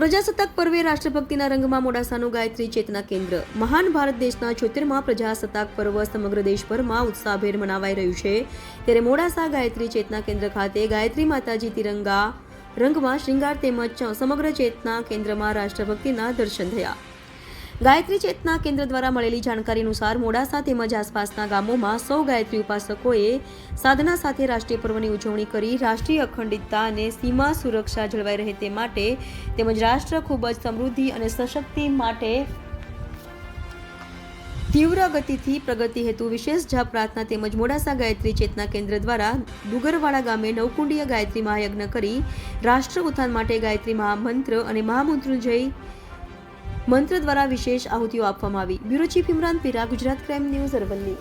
પ્રજાસત્તાક પર્વે રાષ્ટ્રભક્તિના રંગમાં મોડાસાનું ગાયત્રી ચેતના કેન્દ્ર. મહાન ભારત દેશના છોતેરમાં પ્રજાસત્તાક પર્વ સમગ્ર દેશભરમાં ઉત્સાહભેર મનાવાઈ રહ્યું છે. ત્યારે મોડાસા ગાયત્રી ચેતના કેન્દ્ર ખાતે ગાયત્રી માતાજી તિરંગા રંગમાં શ્રૃંગાર તેમજ સમગ્ર ચેતના કેન્દ્રમાં રાષ્ટ્રભક્તિના દર્શન થયા. ગાયત્રી ચેતના કેન્દ્ર દ્વારા મળેલી જાણકારી અનુસાર મોડાસા તેમજ આસપાસના ગામોમાં સૌ ગાયત્રી ઉપાસકોએ સાધના સાથે રાષ્ટ્રીય પર્વની ઉજવણી કરી રાષ્ટ્રીય અખંડિતતા અને સીમા સુરક્ષા જળવાઈ રહે તે માટે તેમજ રાષ્ટ્ર ખૂબ જ સમૃદ્ધિ અને સશક્તિ માટે તીવ્ર ગતિથી પ્રગતિ હેતુ વિશેષ જાપ પ્રાર્થના તેમજ મોડાસા ગાયત્રી ચેતના કેન્દ્ર દ્વારા ડુગરવાડા ગામે નવકુંડીય ગાયત્રી મહાયજ્ઞ કરી રાષ્ટ્ર ઉત્થાન માટે ગાયત્રી મહામંત્ર અને મહામૃત્યુંજય મંત્ર દ્વારા વિશેષ આહુતિઓ આપવામાં આવી. Bureau chief Imran Pira Gujarat crime news Aravalli.